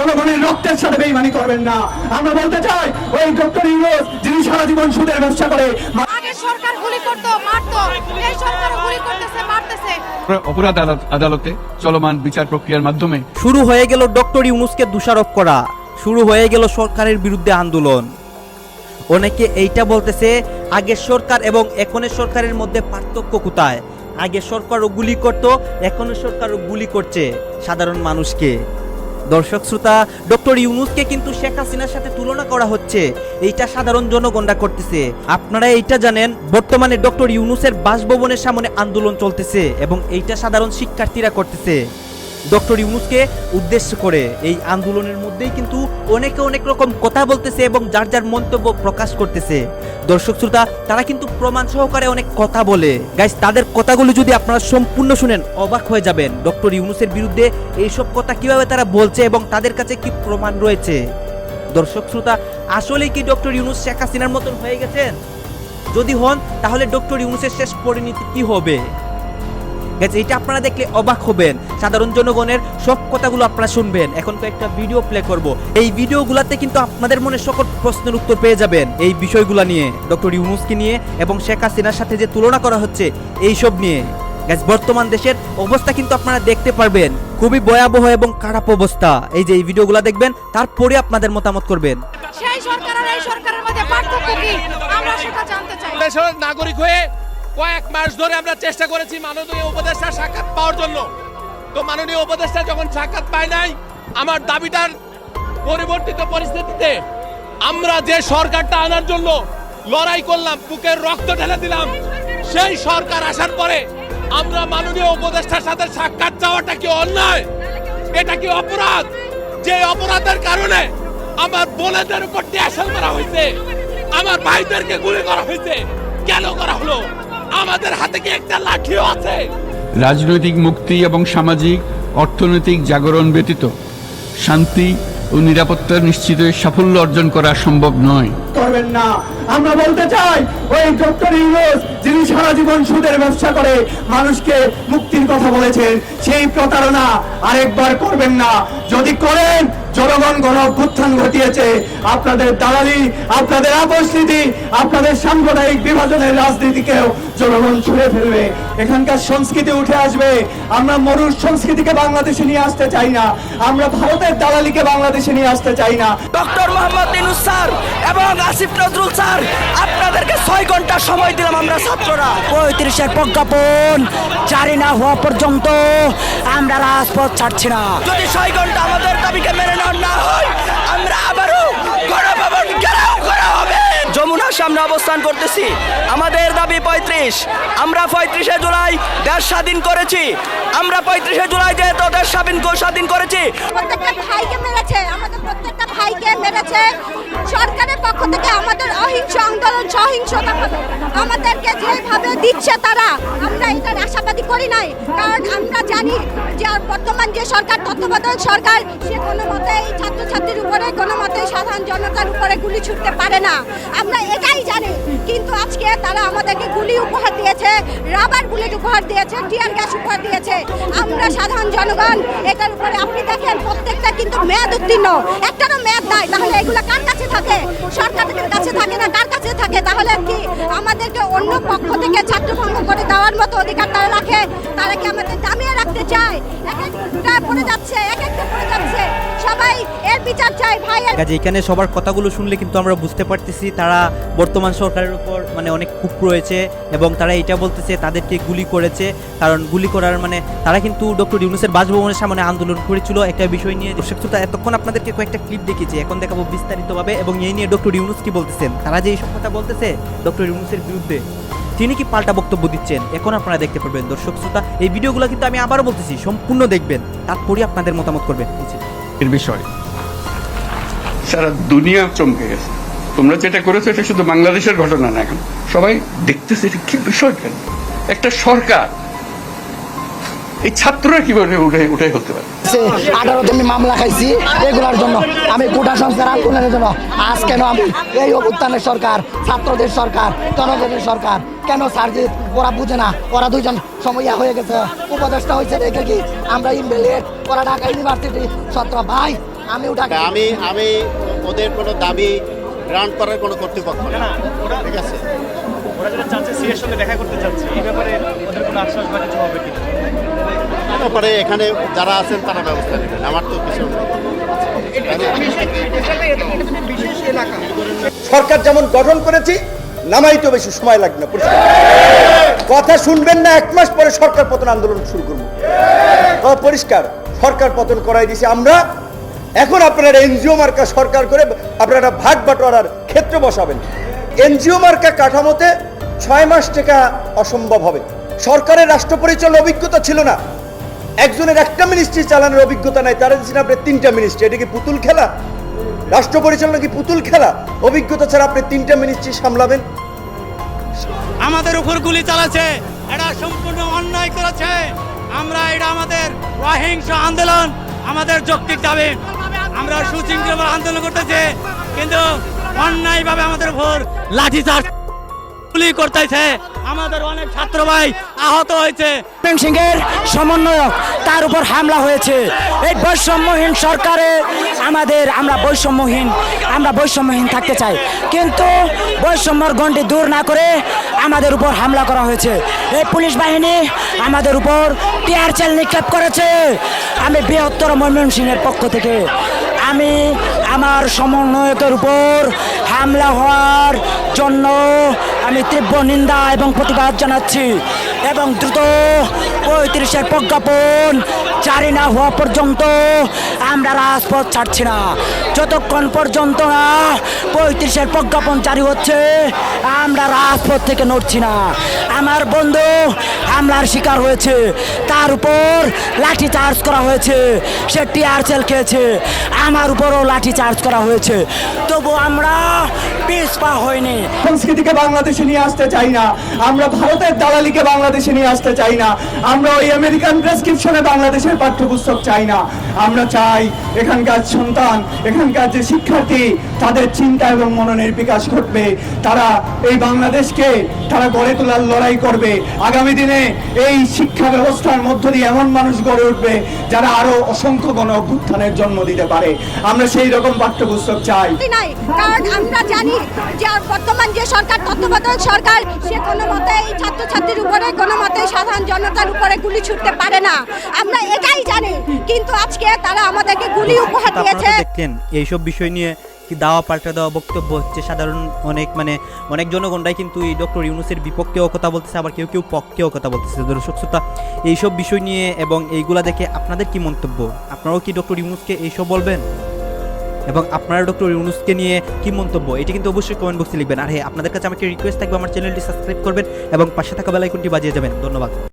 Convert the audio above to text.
জনগণের রক্তের সাথে বেইমানি করবেন না। আমরা বলতে চাই ওই ডক্টর ইউনুস যিনি সারা জীবন সুদের ব্যবসা করে সরকার গুলি করতো মারতো। এই সরকার গুলি করতেছে মারতেছে। অপরাধ আদালত- আদালতে চলমান বিচার প্রক্রিয়ার মাধ্যমে শুরু হয়ে গেল ডক্টর ইউনুসকে দোষারোপ করা। শুরু হয়ে গেল সরকারের বিরুদ্ধে আন্দোলন। অনেকে এইটা বলতেছে আগের সরকার এবং এখনের সরকারের মধ্যে পার্থক্য কোথায়? আগের সরকারও গুলি করত এখনের সরকারও গুলি করছে সাধারণ মানুষকে। দর্শক শ্রোতা, ডক্টর ইউনুসকে কিন্তু শেখ হাসিনার সাথে তুলনা করা হচ্ছে। এইটা সাধারণ জনগণরা করতেছে। আপনারা এইটা জানেন, বর্তমানে ডক্টর ইউনুসের বাসভবনের সামনে আন্দোলন চলতেছে এবং এইটা সাধারণ শিক্ষার্থীরা করতেছে। ডক্টর ইউনুসকে উদ্দেশ্য করে এই আন্দোলনের মধ্যেই কিন্তু অনেকে অনেক রকম কথা বলতেছে এবং যার যার মন্তব্য প্রকাশ করতেছে। দর্শক শ্রোতা, তারা কিন্তু প্রমাণ সহকারে অনেক কথা বলে। গাইস তাদের কথাগুলো যদি আপনারা সম্পূর্ণ শুনেন, অবাক হয়ে যাবেন। ডক্টর ইউনুসের বিরুদ্ধে এইসব কথা কীভাবে তারা বলছে এবং তাদের কাছে কি প্রমাণ রয়েছে? দর্শক শ্রোতা, আসলেই কি ডক্টর ইউনুস শেখ হাসিনার মতন হয়ে গেছেন? যদি হন, তাহলে ডক্টর ইউনুসের শেষ পরিণতি কি হবে? গেছে এটা আপনারা দেখলে অবাক হবেন। সাধারণ জনগণের সব কথাগুলো আপনারা শুনবেন। এখন কয়েকটা ভিডিও প্লে করব। এই ভিডিওগুলোতে কিন্তু আপনাদের মনে সকল প্রশ্নের উত্তর পেয়ে যাবেন এই বিষয়গুলো নিয়ে ডক্টর ইউনুসকে নিয়ে এবং শেখ হাসিনার সাথে যে তুলনা করা হচ্ছে এই সব নিয়ে। গ্যাস বর্তমান দেশের অবস্থা কিন্তু আপনারা দেখতে পারবেন। খুবই ভয়াবহ এবং খারাপ অবস্থা। এই যে এই ভিডিওগুলো দেখবেন তারপরে আপনাদের মতামত করবেন। সেই সরকার আর এই সরকারের মধ্যে পার্থক্য কি? আমরা সেটা জানতে চাই। দেশের নাগরিক হয়ে কয়েক মাস ধরে আমরা চেষ্টা করেছি মাননীয় উপদেষ্টার সাক্ষাৎ পাওয়ার জন্য। তো মাননীয় উপদেষ্টা যখন সাক্ষাৎ পায় নাই, আমার দাবিটার পরিবর্তিত পরিস্থিতিতে আমরা যে সরকারটা আনার জন্য লড়াই করলাম, বুকের রক্ত ঢেলে দিলাম, সেই সরকার আসার পরে আমরা মাননীয় উপদেষ্টার সাথে সাক্ষাৎ চাওয়াটা কি অন্যায়? এটা কি অপরাধ? যে অপরাধের কারণে আমার বোনেদের উপর ট্যাসেল মারা হয়েছে, আমার ভাইদেরকে গুলি করা হয়েছে, কেন করা হলো? আমাদের হাতে কি একটা লাঠিও আছে? রাজনৈতিক মুক্তি এবং সামাজিক অর্থনৈতিক জাগরণ ব্যতীত শান্তি ও নিরাপত্তা নিশ্চিত সাফল্য অর্জন করা সম্ভব নয়। করবেন না। আমরা বলতে চাই ওই ডক্টর ইউনুস যিনি সারা জীবন সুদের ব্যবসা করে মানুষকে মুক্তির কথা বলেছেন সেই প্রতারণা আরেকবার করবেন না। যদি করেন জনগণ গণ অভ্যুত্থান ঘটিয়েছে। আপনাদের দালালি আপনাদের আপস্থিতি আপনাদের সাম্প্রদায়িক বিভাজনের রাজনীতিকেও জনগণ ছুঁড়ে ফেলবে। এখানকার সংস্কৃতি উঠে আসবে। আমরা মরুর সংস্কৃতিকে বাংলাদেশে নিয়ে আসতে চাই না। আমরা ভারতের দালালিকে বাংলাদেশে নিয়ে আসতে চাই না। ডক্টর মোহাম্মদ ইনুস স্যার এবং আসিফ নজরুল স্যার আপনাদেরকে ছয় ঘণ্টা সময় দিলাম আমরা ছাত্ররা। পঁয়ত্রিশের প্রজ্ঞাপন জারি না হওয়া পর্যন্ত আমরা রাজপথ ছাড়ছি না। যদি ছয় ঘণ্টা আমাদের দাবিকে মেনে নেওয়া না হয়, আমরা আবারও গণভবন ঘেরাও করা হবে। যমুনার সামনে অবস্থান করতেছি। আমাদের দাবি পঁয়ত্রিশ। আমরা পঁয়ত্রিশে জুলাই দেশ স্বাধীন করেছি। আমরা পঁয়ত্রিশে জুলাই যেহেতু দেশ স্বাধীন স্বাধীন করেছি। প্রত্যেকটা ভাইকে মেরেছে। আমাদের প্রত্যেকটা ভাইকে মেরেছে। সহিংসতা হবে। আমাদেরকে যেভাবে দিচ্ছে তারা, আমরা এটার আশাবাদী করি নাই। কারণ আমরা জানি যে বর্তমান যে সরকার, তত্ত্বাবধায়ক সরকার, সে কোনো মতেই ছাত্রছাত্রীর উপরে, কোনো মতেই সাধারণ জনতার উপরে গুলি ছুটতে পারে না। আমরা এটাই জানি। কিন্তু আজকে তারা আমাদেরকে গুলি উপহার দিয়েছে, রাবার বুলেট উপহার দিয়েছে, টিয়ার গ্যাস উপহার দিয়েছে। আমরা সাধারণ জনগণ, এটার উপরে আপনি দেখেন, প্রত্যেকটা কিন্তু মেয়াদ উত্তীর্ণ। একটারও মেয়াদ নাই। তাহলে এগুলো কার কাছে তারা রাখতে চায়? এক একটা পড়ে যাচ্ছে, এক একটা পড়ে যাচ্ছে। সবাই এর বিচার চাই ভাই কাজে এখানে সবার কথাগুলো শুনলে কিন্তু আমরা বুঝতে পারতেছি তারা বর্তমান সরকারের উপর মানে অনেক খুব রয়েছে এবং তারা এটা বলতেছে, তাদেরকে গুলি করেছে। কারণ গুলি করার মানে তারা কিন্তু ডক্টর ইউনুসের বাসভবনের সামনে আন্দোলন করেছিল একটা বিষয় নিয়ে। দর্শক এতক্ষণ আপনাদেরকে কয়েকটা ক্লিপ দেখিয়েছি, এখন দেখাবো বিস্তারিতভাবে এবং এই নিয়ে ডক্টর ইউনুস কি বলতেছেন? তারা যে এইসব কথা বলতেছে ডক্টর ইউনুসের বিরুদ্ধে। তিনি কি পাল্টা বক্তব্য দিচ্ছেন? এখন আপনারা দেখতে পারবেন দর্শক শ্রোতা এই ভিডিওগুলো কিন্তু আমি আবারও বলতেছি সম্পূর্ণ দেখবেন। তারপরে আপনাদের মতামত করবেন। এর বিষয়। সারা দুনিয়া চমকে গেছে। তোমরা যেটা করেছ এটা শুধু বাংলাদেশের ঘটনা না এখন। সবাই দেখতেছে এটা কি বিষয় একটা সরকার এই ছাত্ররা কীভাবে উঠে উঠে হতে পারে? আঠারো আমি মামলা খাইছি এগুলোর জন্য। আমি কোটা সংস্কার আন্দোলনের জন্য? আজ কেন আমি এই অভ্যুত্থানের সরকার ছাত্রদের সরকার জনগণের সরকার কেন সার্জিত ওরা বুঝে না। ওরা দুইজন সময়া হয়ে গেছে। উপদেষ্টা হয়েছে দেখে কি? আমরা ইনভ্যালিড ওরা ঢাকা ইউনিভার্সিটি। ছাত্র ভাই আমি উঠা তা আমি আমি ওদের কোনো দাবি গ্রান্ট করার কোনো কর্তৃপক্ষ না ঠিক আছে? ওরা যেটা চাচ্ছে সিএর সঙ্গে দেখা করতে চাচ্ছে এই ব্যাপারে ওদের কোনো আশ্বাস বা কিছু হবে কি তারপরে এখানে যারা আছেন তারা ব্যবস্থা নেবেন। আমার তো কিছু সরকার যেমন গঠন করেছি নামাইতে বেশি সময় লাগবে না কথা শুনবেন না এক মাস পরে সরকার পতন আন্দোলন শুরু করব। পরিষ্কার সরকার পতন করাই দিয়েছি আমরা। এখন আপনারা এনজিও মার্কা সরকার করে আপনারা ভাগ বাটোয়ারার ক্ষেত্র বসাবেন। এনজিও মার্কা কাঠামোতে ছয় মাস টাকা অসম্ভব হবে। সরকারের রাষ্ট্র পরিচালনার অভিজ্ঞতা ছিল না। একজনের একটা মিনিস্ট্রি চালানোর অভিজ্ঞতা নাই, তারা দিচ্ছেন আপনি তিনটা মিনিস্ট্রি এটা কি পুতুল খেলা? রাষ্ট্র পরিচালনা কি পুতুল খেলা? অভিজ্ঞতা ছাড়া আপনি তিনটা মিনিস্ট্রি সামলাবেন। আমাদের উপর গুলি চালাচ্ছে এটা সম্পূর্ণ অন্যায় করেছে। আমরা এটা আমাদের অহিংস আন্দোলন, আমাদের যৌক্তিক দাবি। আমরা সুশৃঙ্খল আন্দোলন করতেছে। কিন্তু অন্যায়ভাবে আমাদের উপর লাঠিচার্জ গুলি করতেছে। আমাদের অনেক ছাত্র ভাই আহত হয়েছে। এর সমন্বয়ক, তার উপর হামলা হয়েছে। এই বৈষম্যহীন সরকারে আমাদের, আমরা বৈষম্যহীন আমরা বৈষম্যহীন থাকতে চাই। কিন্তু বৈষম্যর গণ্ডি দূর না করে আমাদের উপর হামলা করা হয়েছে। এই পুলিশ বাহিনী আমাদের উপর টিয়ার চেল নিক্ষেপ করেছে। আমি বৃহত্তর ময়মনসিংহের পক্ষ থেকে আমি আমার সমন্বয়কের উপর হামলা হওয়ার জন্য আমি তীব্র নিন্দা এবং প্রতিবাদ জানাচ্ছি এবং দ্রুত পঁয়ত্রিশের প্রজ্ঞাপন জারি না হওয়া পর্যন্ত আমরা রাজপথ ছাড়ছি না। যতক্ষণ পর্যন্ত না পঁয়ত্রিশের প্রজ্ঞাপন জারি হচ্ছে, আমরা রাজপথ থেকে নড়ছি না। আমার বন্ধু হামলার শিকার হয়েছে, তার উপর লাঠি চার্জ করা হয়েছে, সে টিয়ার সেল খেয়েছে, আমার উপরও লাঠি চার্জ করা হয়েছে। তবু আমরা পিছপা হয়নি। সংস্কৃতিকে বাংলাদেশে নিয়ে আসতে চাই না, আমরা ভারতের দালালিকে বাংলাদেশে নিয়ে আসতে চাই না আমরা ওই আমেরিকান প্রেসক্রিপশনে বাংলাদেশের পাঠ্যপুস্তক চাই না। আমরা চাই এখানকার সন্তান, এখানকার যে শিক্ষার্থী, তাদের চিন্তা এবং মননের বিকাশ ঘটবে। তারা এই বাংলাদেশকে, তারা গড়ে তোলার লড়াই করবে। আগামী দিনে এই শিক্ষা ব্যবস্থার মধ্য দিয়ে এমন মানুষ গড়ে উঠবে, যারা আরও অসংখ্য গণ অভ্যুত্থানের জন্ম দিতে পারে। আমরা সেই রকম পাঠ্যপুস্তক চাই। কারণ আমরা জানি যে বর্তমান যে সরকার, তত্ত্বাবধায়ক সরকার, সে কোনো মতে এই ছাত্রছাত্রীর উপরে, কোনো মতে সাধারণ জনতার উপরে গুলি ছুটতে পারে না। আমরা এটাই জানি কিন্তু আজকে তারা আমাদেরকে গুলি উপহার দিয়েছে। দেখলেন এইসব বিষয় নিয়ে কি দাওয়া পাল্টা দেওয়া বক্তব্য হচ্ছে? সাধারণ অনেক মানে অনেক জনগণরাই কিন্তু এই ডক্টর ইউনুসের বিপক্ষেও কথা বলতেছে আবার কেউ কেউ পক্ষেও কথা বলতেছে। দর্শক শ্রোতা এইসব বিষয় নিয়ে এবং এইগুলা দেখে আপনাদের কি মন্তব্য? আপনারাও কি ডক্টর ইউনুসকে এইসব বলবেন? এবং আপনারা ডক্টর ইউনুসকে নিয়ে কি মন্তব্য? এটি কিন্তু অবশ্যই কমেন্ট বক্সে লিখবেন। আর হ্যাঁ আপনাদের কাছে আমাকে রিকোয়েস্ট থাকবে আমার চ্যানেলটি সাবস্ক্রাইব করবেন এবং পাশে থাকা বেলাইকনটি বাজিয়ে যাবেন। ধন্যবাদ।